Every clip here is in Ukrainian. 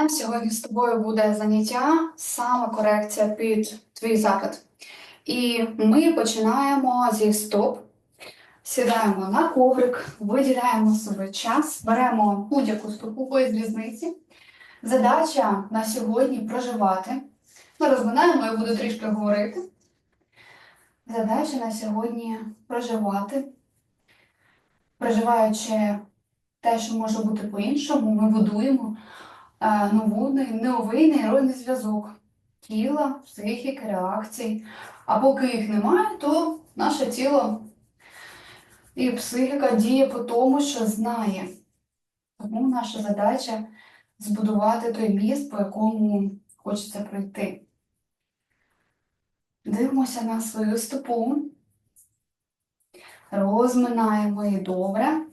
У сьогодні з тобою буде заняття саме корекція під твій запит. І ми починаємо зі стоп. Сідаємо на коврик, виділяємо собі час, беремо будь-яку стопу без різниці. Задача на сьогодні проживати. Ми розминаємо, я буду трішки говорити. Задача на сьогодні проживати. Проживаючи те, що може бути по-іншому, ми будуємо е, новий, новий нейронний зв'язок тіла, психіки, реакцій. А поки їх немає, то наше тіло і психіка діє по тому, що знає. Тому наша задача збудувати той міст, по якому хочеться пройти. Дивимося на свою стопу, розминаємо її добре,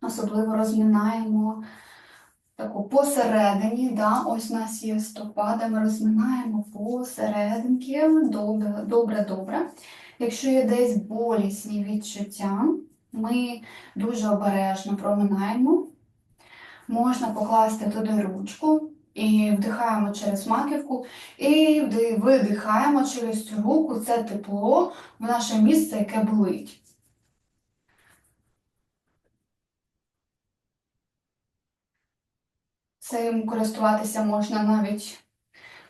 особливо розминаємо таку посередині, да, ось у нас є стопа, ми розминаємо посерединки, добре, добре, добре. Якщо є десь болісні відчуття, ми дуже обережно проминаємо. Можна покласти туди ручку і вдихаємо через маківку, і видихаємо через цю руку це тепло в наше місце, яке болить. Цим користуватися можна навіть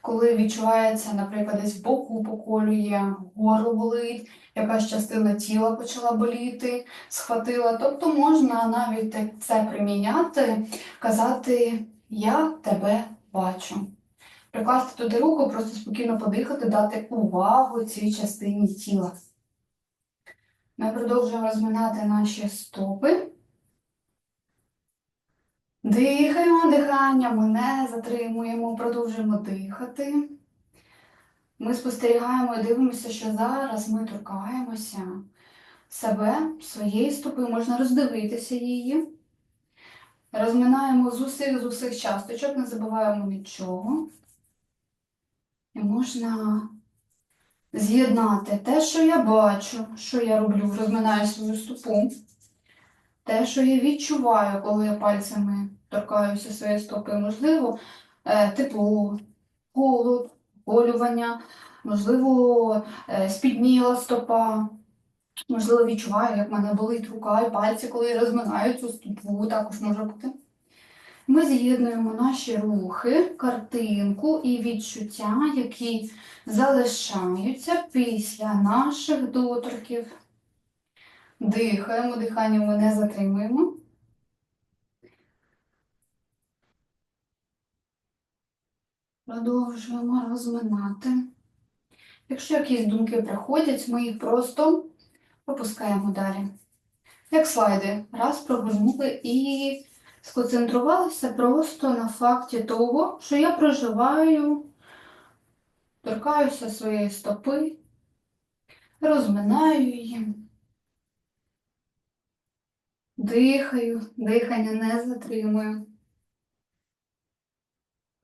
коли відчувається, наприклад, десь боку поколює, горло болить, якась частина тіла почала боліти, схватила. Тобто можна навіть це приміняти, казати Я тебе бачу. Прикласти туди руку, просто спокійно подихати, дати увагу цій частині тіла. Ми продовжуємо розминати наші стопи. Дихаємо диханням, ми не затримуємо, продовжуємо дихати. Ми спостерігаємо і дивимося, що зараз ми торкаємося себе, своєї стопи, можна роздивитися її. Розминаємо з усіх з усіх часточок, не забуваємо нічого. І можна з'єднати те, що я бачу, що я роблю, розминаю свою стопу. Те, що я відчуваю, коли я пальцями торкаюся своєї стопи, можливо, е, тепло, холод, колювання, можливо, е, спідніла стопа, можливо, відчуваю, як в мене болить рука і пальці, коли я розминаю цю стопу, також може бути. Ми з'єднуємо наші рухи, картинку і відчуття, які залишаються після наших доторків. Дихаємо, дихання ми не затримуємо. Продовжуємо розминати. Якщо якісь думки приходять, ми їх просто пропускаємо далі. Як слайди. Раз прогорнули і сконцентрувалися просто на факті того, що я проживаю, торкаюся своєї стопи, розминаю її. Дихаю, дихання не затримую.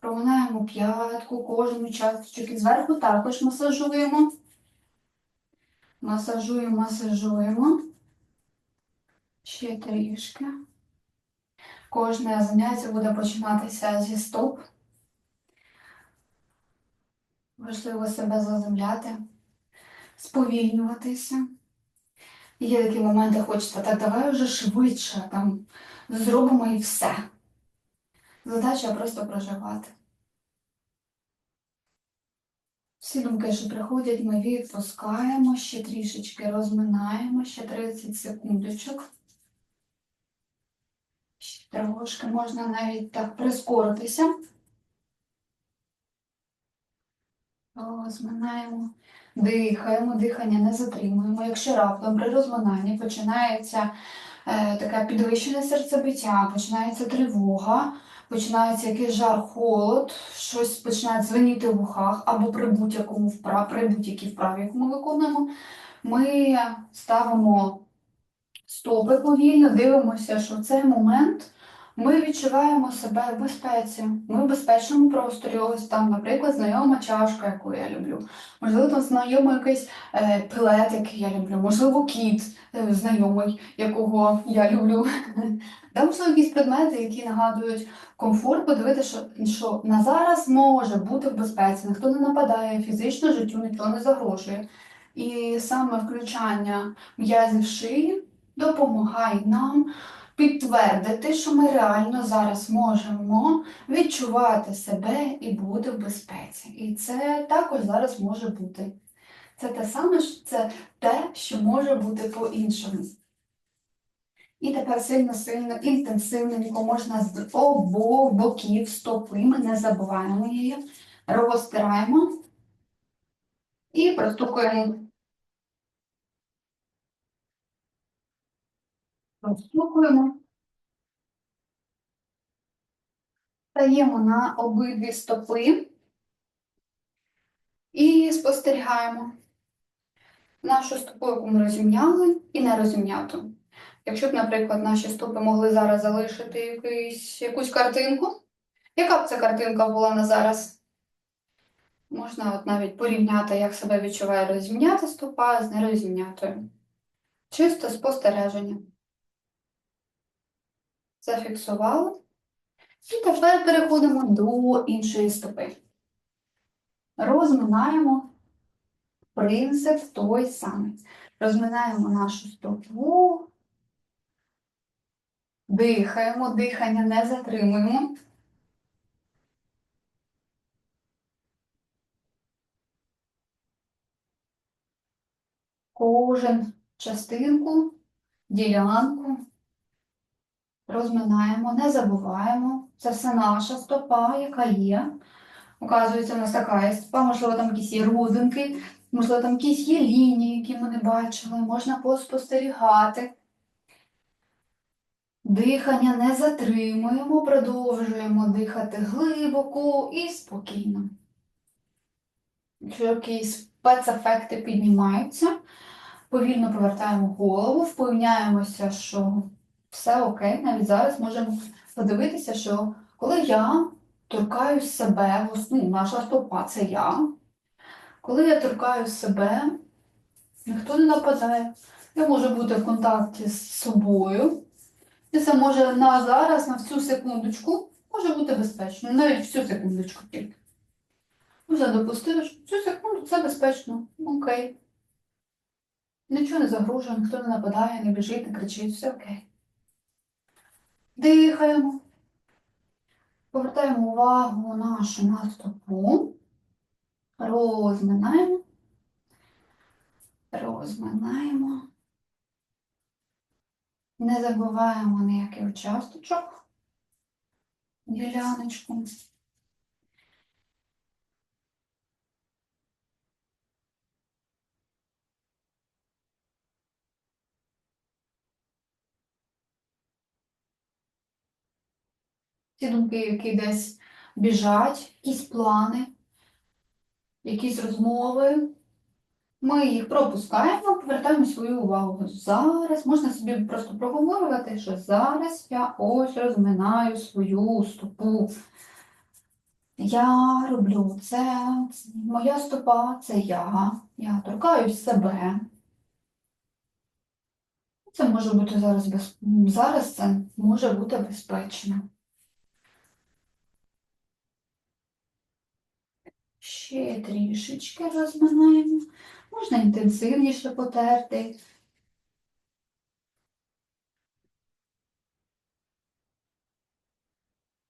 Проминаємо п'ятку, кожен участочок і зверху також масажуємо. Масажуємо, масажуємо. Ще трішки. Кожне заняття буде починатися зі стоп. Важливо себе заземляти, сповільнюватися. Є такі моменти, хочеться, так давай вже швидше там зробимо і все. Задача просто проживати. Всі думки, що приходять, ми відпускаємо, ще трішечки розминаємо, ще 30 секундочок. Ще трошки можна навіть так прискоритися. Розминаємо. Дихаємо, дихання не затримуємо. Якщо раптом при розминанні починається е, таке підвищене серцебиття, починається тривога, починається якийсь жар, холод, щось починає дзвеніти в ухах, або при будь-якому вправі, при будь-якій вправі, яку ми виконуємо, ми ставимо стопи повільно, дивимося, що в цей момент Ми відчуваємо себе в безпеці. Ми в безпечному просторі. Ось там, наприклад, знайома чашка, яку я люблю. Можливо, там знайомий якийсь е, плед, який я люблю, можливо, кіт е, знайомий, якого я люблю. Та, можливо, якісь предмети, які нагадують комфорт, подивитися, що, що на зараз може бути в безпеці, ніхто не нападає, фізично життю нічого не загрожує. І саме включання м'язів шиї допомагає нам підтвердити, що ми реально зараз можемо відчувати себе і бути в безпеці. І це також зараз може бути. Це те саме, це те, що може бути по-іншому. І тепер сильно-сильно, інтенсивненько можна з обох боків стопи, ми не забуваємо її, розтираємо і простукуємо. Простукуємо. Стаємо на обидві стопи і спостерігаємо нашу стопу, яку ми розім'яли, і не розім'яту. Якщо б, наприклад, наші стопи могли зараз залишити якийсь, якусь картинку, яка б ця картинка була на зараз? Можна от навіть порівняти, як себе відчуває розім'ята стопа з нерозім'ятою. Чисто спостереження. Зафіксували. І тепер переходимо до іншої стопи. Розминаємо принцип той самий. Розминаємо нашу стопу, дихаємо, дихання не затримуємо. Кожен частинку, ділянку розминаємо, не забуваємо. Це все наша стопа, яка є. Оказується, у нас така є стопа, можливо, там якісь є родинки, можливо, там якісь є лінії, які ми не бачили, можна поспостерігати. Дихання не затримуємо, продовжуємо дихати глибоко і спокійно. Якщо якісь спецефекти піднімаються, повільно повертаємо голову, впевняємося, що все окей. Навіть зараз можемо подивитися, що коли я торкаюсь себе, ну, наша стопа це я. Коли я торкаю себе, ніхто не нападає. Я можу бути в контакті з собою. І це може на зараз, на всю секундочку, може бути безпечно. Навіть всю секундочку тільки. Вже допустили, що цю секунду це безпечно. Окей. Нічого не загрожує, ніхто не нападає, не біжить, не кричить, все окей. Дихаємо. Повертаємо увагу нашу на стопу. Розминаємо. Розминаємо. Не забуваємо ніякий участочок. Діляночку. Ті думки, які десь біжать, якісь плани, якісь розмови. Ми їх пропускаємо, повертаємо свою увагу. Зараз можна собі просто проговорювати, що зараз я ось розминаю свою стопу. Я роблю це, моя стопа це я. Я торкаюсь себе. Це може бути зараз без... зараз це може бути безпечно. Ще трішечки розминаємо. Можна інтенсивніше потерти.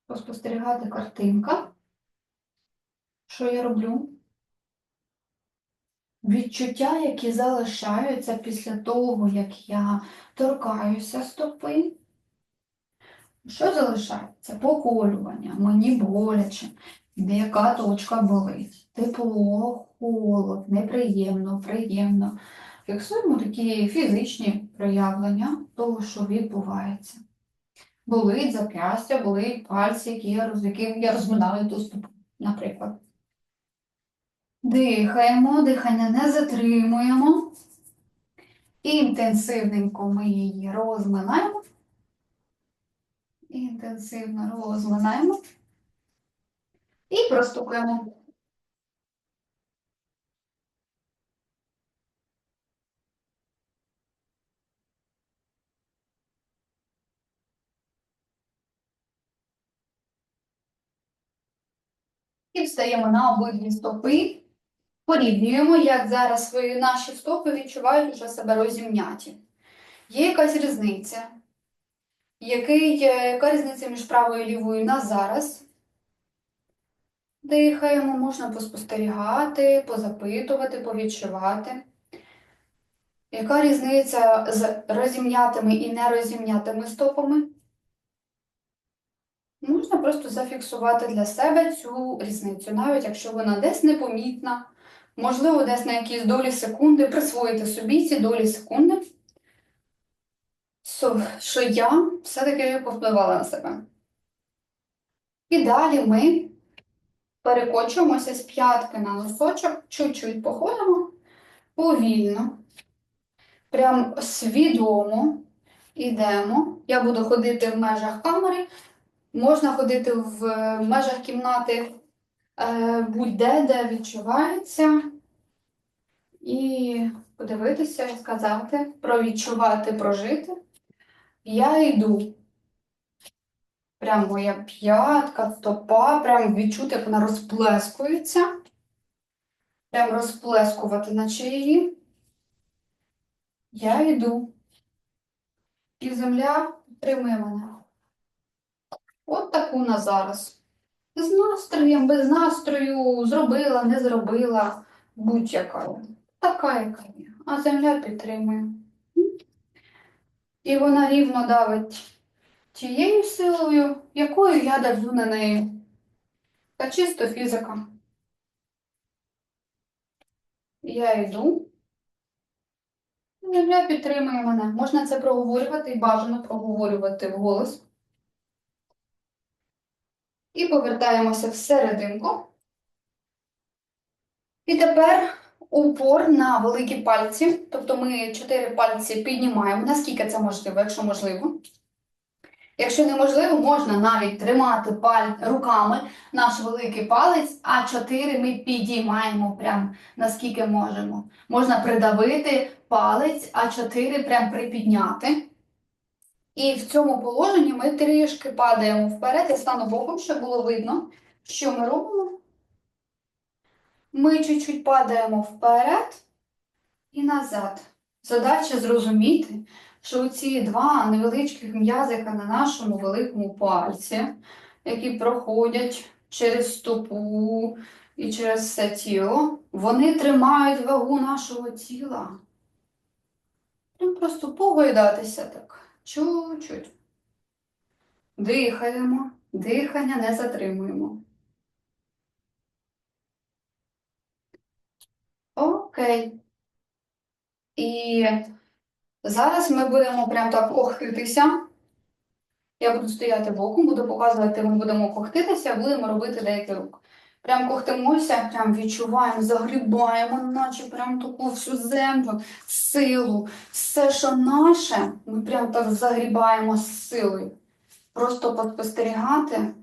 Поспостерігати картинка. Що я роблю? Відчуття, які залишаються після того, як я торкаюся стопи. Що залишається? Поколювання, мені боляче, яка точка болить. Тепло, холод, неприємно, приємно. Фіксуємо такі фізичні проявлення того, що відбувається. Болить зап'ястя, болить пальці, які я, роз- я розминаю ту стопу, наприклад. Дихаємо, дихання не затримуємо. Інтенсивненько ми її розминаємо. Інтенсивно розминаємо. І простукуємо. І встаємо на обидві стопи. Порівнюємо, як зараз свої наші стопи відчувають уже себе розімняті. Є якась різниця? Який, яка різниця між правою і лівою на зараз? Дихаємо, можна поспостерігати, позапитувати, повідчувати. Яка різниця з розім'ятими і нерозім'ятими стопами? Можна просто зафіксувати для себе цю різницю, навіть якщо вона десь непомітна, можливо, десь на якісь долі секунди, присвоїти собі ці долі секунди, що- я все-таки повпливала на себе. І далі ми перекочуємося з п'ятки на носочок, чуть-чуть походимо повільно, прям свідомо йдемо. Я буду ходити в межах камери, можна ходити в межах кімнати е, будь-де, де відчувається, і подивитися, сказати, провідчувати, прожити. Я йду. Прям моя п'ятка, стопа, прям відчути, як вона розплескується. Прям розплескувати, наче її. Я йду. І земля підтримує мене. От таку на зараз. З настроєм, без настрою, зробила, не зробила, будь-яка. Така, яка є. А земля підтримує. І вона рівно давить тією силою, якою я давлю на неї. Та чисто фізика. Я йду. Земля підтримує мене. Можна це проговорювати і бажано проговорювати вголос. І повертаємося всерединку. І тепер упор на великі пальці. Тобто ми чотири пальці піднімаємо, наскільки це можливо, якщо можливо. Якщо неможливо, можна навіть тримати паль... руками наш великий палець, а чотири ми підіймаємо прям наскільки можемо. Можна придавити палець, а чотири прям припідняти. І в цьому положенні ми трішки падаємо вперед. Я стану боком, щоб було видно, що ми робимо. Ми чуть-чуть падаємо вперед і назад. Задача зрозуміти, що ці два невеличких м'язика на нашому великому пальці, які проходять через стопу і через все тіло, вони тримають вагу нашого тіла. Просто погойдатися так. Чуть-чуть. Дихаємо, дихання не затримуємо. Окей. І зараз ми будемо прям так кохтитися. Я буду стояти боком, буду показувати, ми будемо кохтитися, будемо робити деякий рух. Прям кохтимося, прям відчуваємо, загрібаємо, наче прям таку всю землю, силу. Все, що наше, ми прям так загрібаємо з силою. Просто поспостерігати,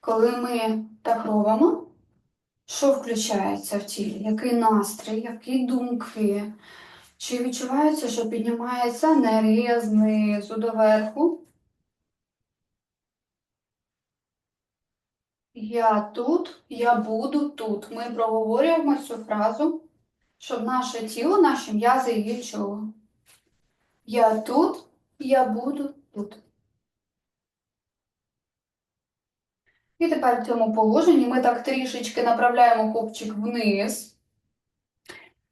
коли ми так робимо, що включається в тілі, який настрій, які думки. Чи відчувається, що піднімається енергія знизу до верху? Я тут, я буду тут. Ми проговорюємо цю фразу, щоб наше тіло, наші м'язи її чуло. Я тут, я буду тут. І тепер в цьому положенні ми так трішечки направляємо копчик вниз,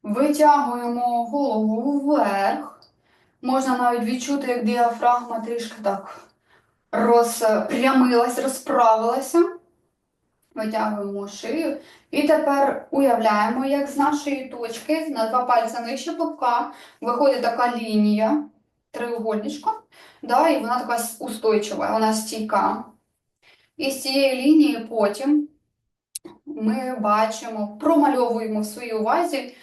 витягуємо голову вверх. Можна навіть відчути, як діафрагма трішки так розпрямилась, розправилася. Витягуємо шию. І тепер уявляємо, як з нашої точки на два пальці нижче пупка виходить така лінія, треугольничко, да, і вона така устойчива, вона стійка. І з цієї лінії потім ми бачимо, промальовуємо в своїй увазі,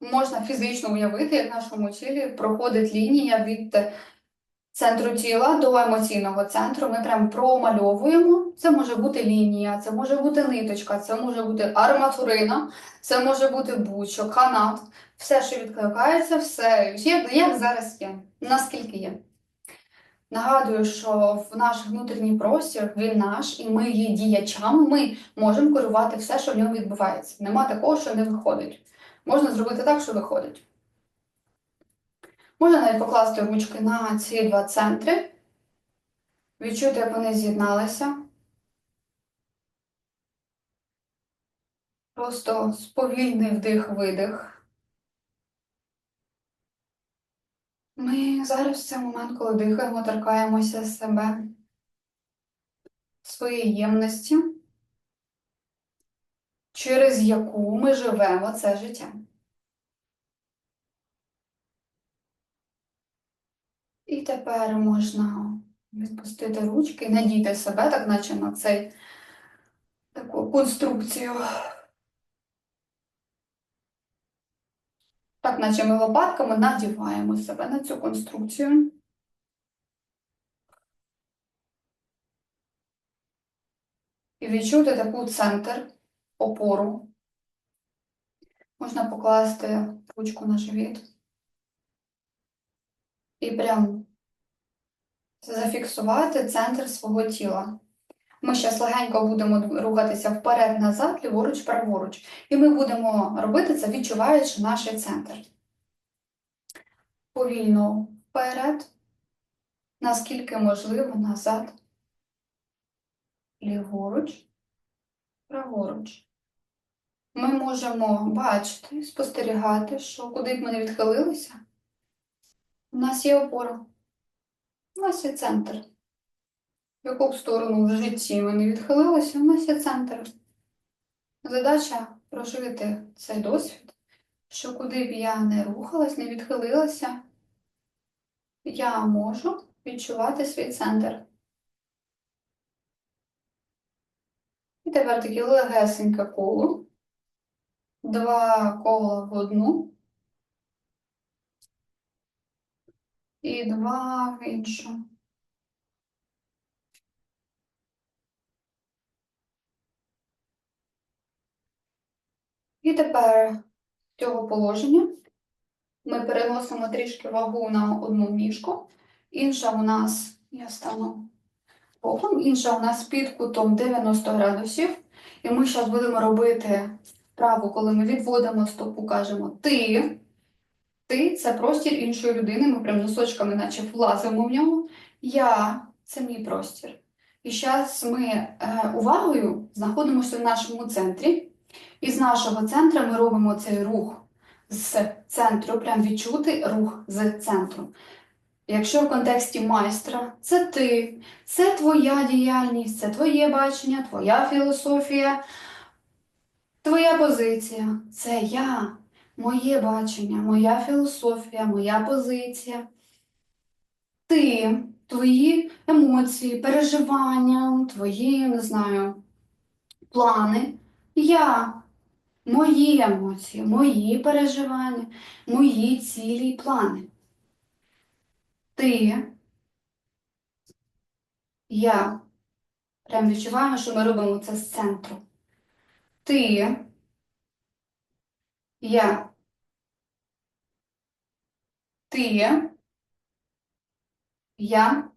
можна фізично уявити, як в нашому тілі проходить лінія від центру тіла до емоційного центру. Ми прям промальовуємо. Це може бути лінія, це може бути ниточка, це може бути арматурина, це може бути бучок, канат. Все, що відкликається, все як, як зараз є, наскільки є. Нагадую, що в наш внутрішній простір він наш, і ми є діячами, ми можемо керувати все, що в ньому відбувається. Нема такого, що не виходить. Можна зробити так, що виходить. Можна навіть покласти ручки на ці два центри, відчути, як вони з'єдналися. Просто сповільний вдих-видих. Ми зараз в цей момент, коли дихаємо, торкаємося себе, своєї ємності, через яку ми живемо це життя. І тепер можна відпустити ручки, надійти себе, так наче на цей таку конструкцію. Так, наче ми лопатками надіваємо себе на цю конструкцію. І відчути таку центр, опору. Можна покласти ручку на живіт. І прям зафіксувати центр свого тіла. Ми зараз легенько будемо рухатися вперед-назад, ліворуч, праворуч. І ми будемо робити це, відчуваючи наш центр. Повільно вперед, наскільки можливо, назад, ліворуч, праворуч. Ми можемо бачити, спостерігати, що куди б ми не відхилилися, у нас є опора, у нас є центр. В яку б сторону в житті ми не відхилилися, у нас є центр. Задача прожити цей досвід, що куди б я не рухалась, не відхилилася, я можу відчувати свій центр. Тепер таке легесеньке коло. Два кола в одну. І два в іншу. І тепер з цього положення ми переносимо трішки вагу на одну ніжку. Інша у нас, я стану боком, інша у нас під кутом 90 градусів. І ми зараз будемо робити вправу, коли ми відводимо стопу, кажемо ти. Ти це простір іншої людини. Ми прям носочками, наче влазимо в нього. Я це мій простір. І зараз ми е, увагою знаходимося в нашому центрі. І з нашого центру ми робимо цей рух з центру, прям відчути рух з центру. Якщо в контексті майстра, це ти, це твоя діяльність, це твоє бачення, твоя філософія, твоя позиція. Це я, моє бачення, моя філософія, моя позиція. Ти, твої емоції, переживання, твої, не знаю, плани. Я, мої емоції, мої переживання, мої цілі і плани. Ти, я. Прям відчуваємо, що ми робимо це з центру. Ти, я. Ти, я.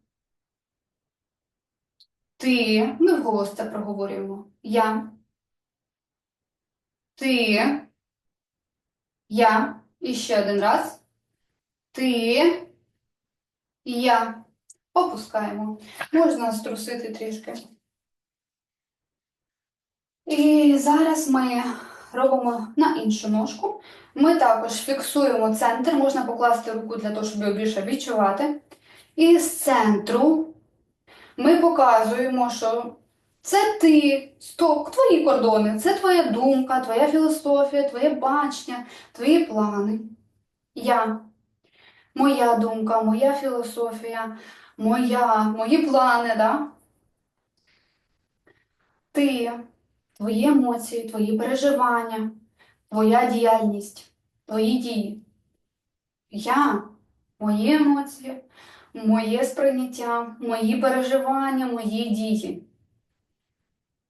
Ти. Ми вголос це проговорюємо. Я. Ти. Я. І ще один раз. Ти. Я. Опускаємо. Можна струсити трішки. І зараз ми робимо на іншу ножку. Ми також фіксуємо центр. Можна покласти руку для того, щоб його більше відчувати. І з центру ми показуємо, що це ти, стоп, твої кордони, це твоя думка, твоя філософія, твоє бачення, твої плани. Я, моя думка, моя філософія, моя, мої плани, да? Ти, твої емоції, твої переживання, твоя діяльність, твої дії. Я, мої емоції, моє сприйняття, мої переживання, мої дії.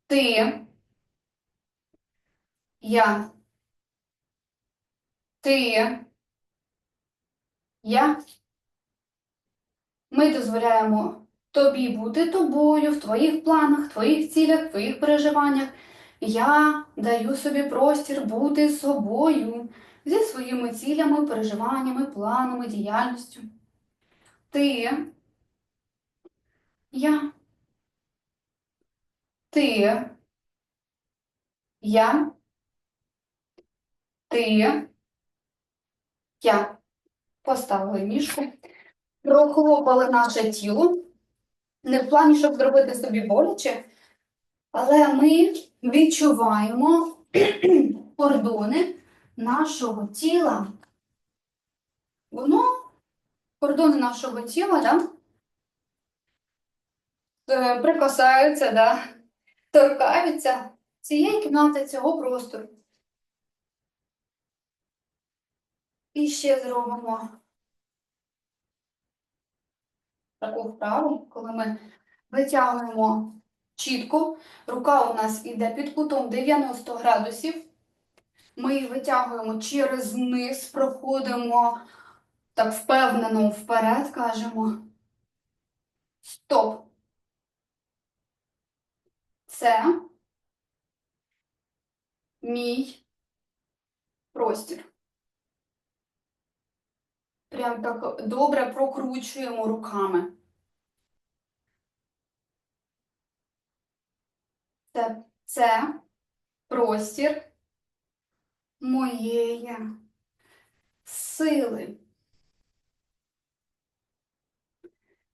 Ти, я, ти, я. Ми дозволяємо тобі бути тобою в твоїх планах, твоїх цілях, твоїх переживаннях. Я даю собі простір бути собою зі своїми цілями, переживаннями, планами, діяльністю. Ти, я, ти, я, ти, я. Поставили мішку, прохлопали наше тіло. Не в плані, щоб зробити собі боляче, але ми відчуваємо кордони нашого тіла. Воно, кордони нашого тіла, да? е, прикасаються, да? торкаються цієї кімнати, цього простору. І ще зробимо таку вправу, коли ми витягуємо чітко, рука у нас іде під кутом 90 градусів. Ми її витягуємо через низ, проходимо так впевнено вперед, кажемо. Стоп. Це мій простір. Прям так добре прокручуємо руками. Це, це простір моєї сили.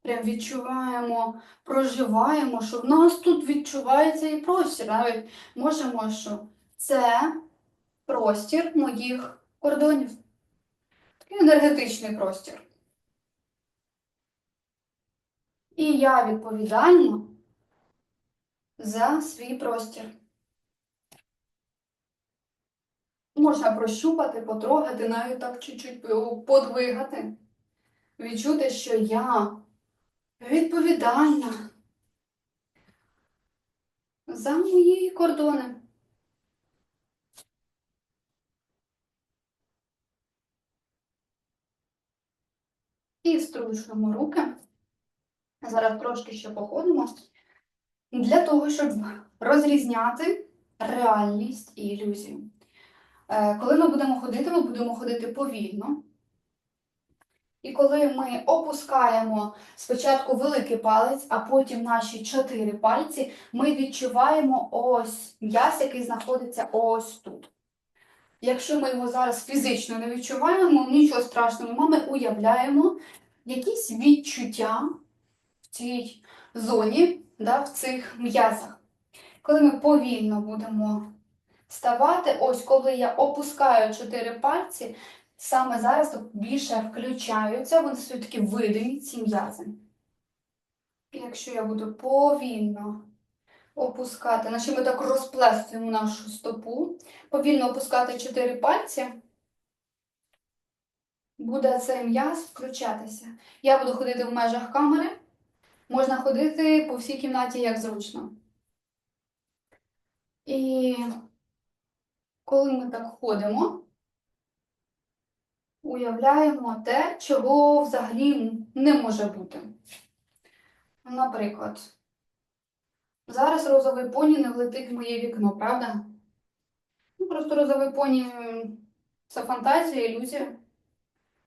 Прям відчуваємо, проживаємо, що в нас тут відчувається і простір. Навіть можемо, що це простір моїх кордонів. Такий енергетичний простір. І я відповідальна за свій простір. Можна прощупати, потрогати, навіть так чуть-чуть подвигати. Відчути, що я відповідальна за мої кордони. І струшуємо руки. Зараз трошки ще походимо. Для того, щоб розрізняти реальність і ілюзію. Е, Коли ми будемо ходити, ми будемо ходити повільно. І коли ми опускаємо спочатку великий палець, а потім наші чотири пальці, ми відчуваємо ось м'яз, який знаходиться ось тут. Якщо ми його зараз фізично не відчуваємо, нічого страшного, ми уявляємо якісь відчуття в цій зоні, да, в цих м'язах. Коли ми повільно будемо ставати, ось коли я опускаю чотири пальці, саме зараз більше включаються, вони такі видимі, ці м'язи. Якщо я буду повільно опускати, наче ми так розплескуємо нашу стопу, повільно опускати чотири пальці, буде цей м'яз включатися. Я буду ходити в межах камери, можна ходити по всій кімнаті як зручно. І коли ми так ходимо, уявляємо те, чого взагалі не може бути. Наприклад, зараз розовий поні не влетить в моє вікно, правда? Ну, просто розовий поні це фантазія, ілюзія.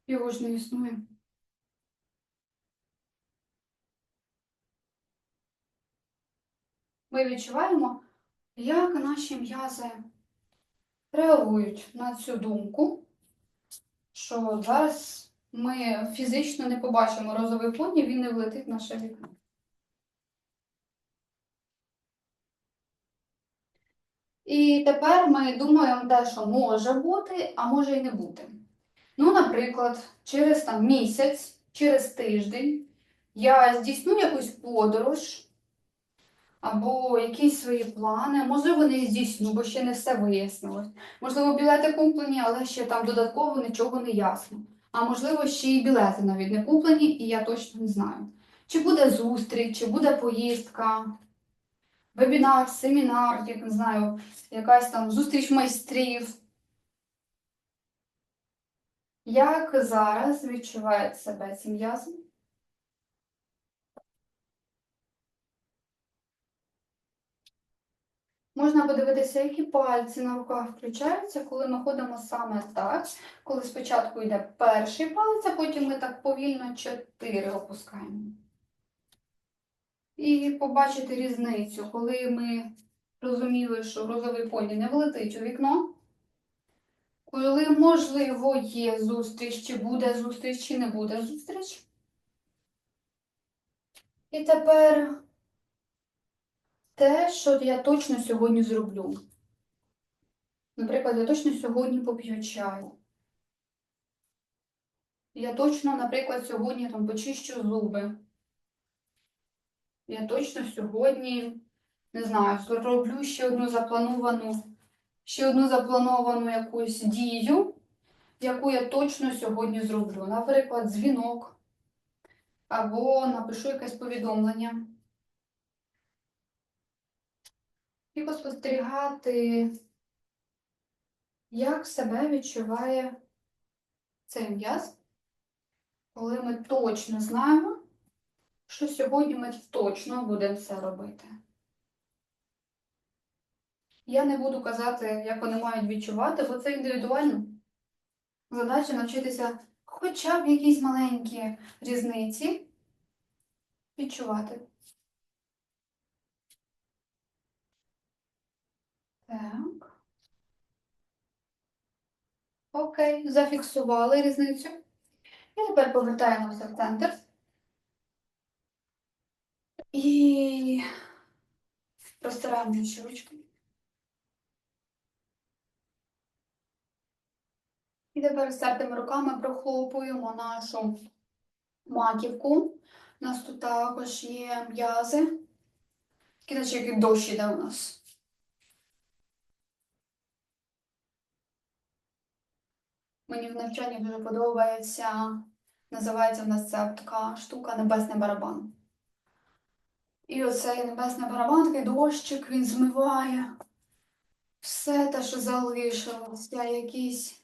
Його ж не існує. Ми відчуваємо, як наші м'язи реагують на цю думку, що зараз ми фізично не побачимо розовий поні, він не влетить в наше вікно. І тепер ми думаємо те, що може бути, а може і не бути. Ну, наприклад, через там, місяць, через тиждень я здійсню якусь подорож або якісь свої плани. Можливо, не здійсню, бо ще не все вияснилось. Можливо, білети куплені, але ще там додатково нічого не ясно. а можливо, ще й білети навіть не куплені, і я точно не знаю. Чи буде зустріч, чи буде поїздка, вебінар, семінар, як не знаю, якась там зустріч майстрів. Як зараз відчуває себе ці м'язи? Можна подивитися, які пальці на руках включаються, коли ми ходимо саме так. Коли спочатку йде перший палець, а потім ми так повільно чотири опускаємо. І побачити різницю, коли ми розуміли, що розовий поні не влетить у вікно. Коли, можливо, є зустріч, чи буде зустріч, чи не буде зустріч. І тепер те, що я точно сьогодні зроблю. Наприклад, я точно сьогодні поп'ю чаю. Я точно, наприклад, сьогодні там почищу зуби. Я точно сьогодні, не знаю, зроблю ще одну заплановану, ще одну заплановану якусь дію, яку я точно сьогодні зроблю. Наприклад, дзвінок або напишу якесь повідомлення. І поспостерігати, як себе відчуває цей м'яз, коли ми точно знаємо, що сьогодні ми точно будемо це робити. Я не буду казати, як вони мають відчувати, бо це індивідуально. Задача навчитися хоча б якісь маленькі різниці відчувати. Так. Окей, зафіксували різницю. І тепер повертаємося в центр. І розтираємо наші ручки. І тепер стертими руками прохлопуємо нашу маківку. У нас тут також є м'язи. Наче як дощ іде у нас. Мені в навчанні дуже подобається, називається в нас ця така штука Небесний барабан. І оцей небесний барабан, такий дощик, він змиває все те, що залишилося, якісь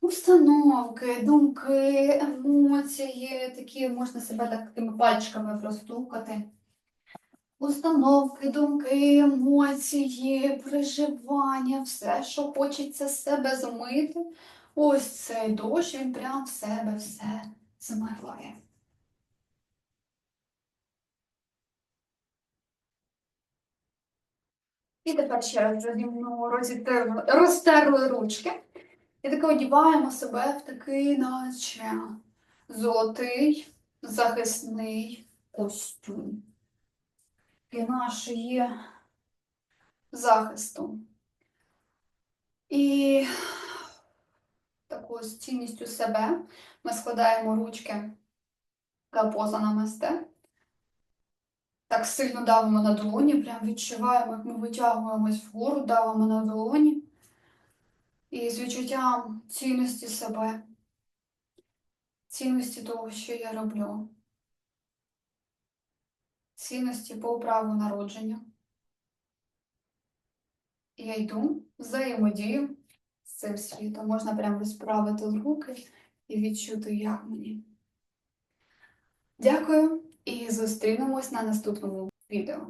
установки, думки, емоції, такі можна себе так такими пальчиками простукати. Установки, думки, емоції, переживання, все, що хочеться з себе змити. Ось цей дощ, він прям в себе все змиває. І тепер ще раз розімну, розтерли ручки. І таки одіваємо себе в такий, наче золотий захисний костюм для нашої захисту. І такою з цінністю себе ми складаємо ручки поза намасте. Так сильно давимо на долоні, прям відчуваємо, як ми витягуємось вгору, давимо на долоні. І з відчуттям цінності себе, цінності того, що я роблю цінності по праву народження. Я йду, взаємодію з цим світом. Можна прямо розправити руки і відчути, як мені. Дякую і зустрінемось на наступному відео.